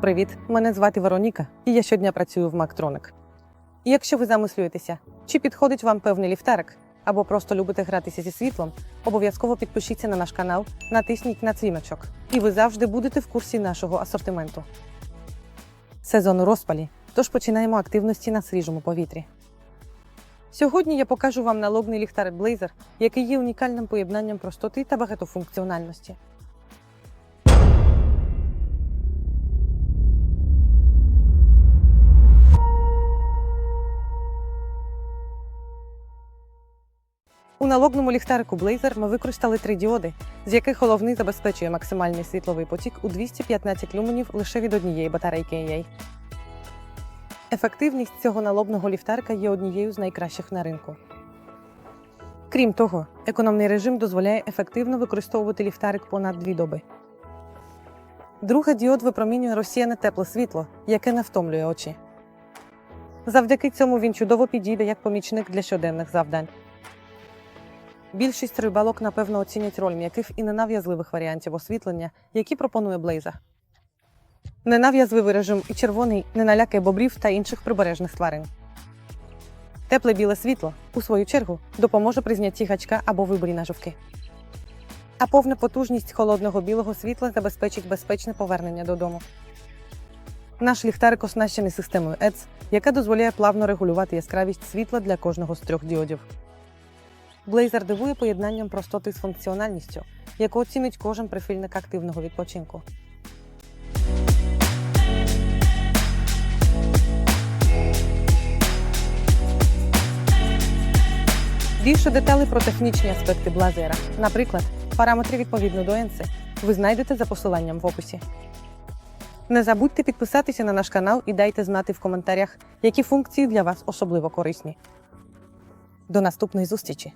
Привіт, мене звати Вероніка, і я щодня працюю в Мактроник. Якщо ви замислюєтеся, чи підходить вам певний ліхтарик, або просто любите гратися зі світлом, обов'язково підпишіться на наш канал, натисніть на дзвіночок, і ви завжди будете в курсі нашого асортименту. Сезон у розпалі, тож починаємо активності на свіжому повітрі. Сьогодні я покажу вам налогний ліхтарик Blazer, який є унікальним поєднанням простоти та багатофункціональності. У налогному ліхтарику Blazer ми використали три діоди, з яких головний забезпечує максимальний світловий потік у 215 люменів лише від однієї батарейки AA. Ефективність цього налобного ліхтарика є однією з найкращих на ринку. Крім того, економний режим дозволяє ефективно використовувати ліхтарик понад дві доби. Друга діод випромінює розсіяне тепле світло, яке не втомлює очі. Завдяки цьому він чудово підійде як помічник для щоденних завдань. Більшість рибалок, напевно, оцінять роль м'яких і ненав'язливих варіантів освітлення, які пропонує Блейза. Ненав'язливий режим і червоний не налякає бобрів та інших прибережних тварин. Тепле біле світло, у свою чергу, допоможе при знятті гачка або виборі наживки. А повна потужність холодного білого світла забезпечить безпечне повернення додому. Наш ліхтарик оснащений системою EDS, яка дозволяє плавно регулювати яскравість світла для кожного з трьох діодів. Блейзер дивує поєднанням простоти з функціональністю, яку оцінить кожен прихильник активного відпочинку. Більше деталей про технічні аспекти Блазера, наприклад, параметри відповідно до ENSI, ви знайдете за посиланням в описі. Не забудьте підписатися на наш канал і дайте знати в коментарях, які функції для вас особливо корисні. До наступної зустрічі!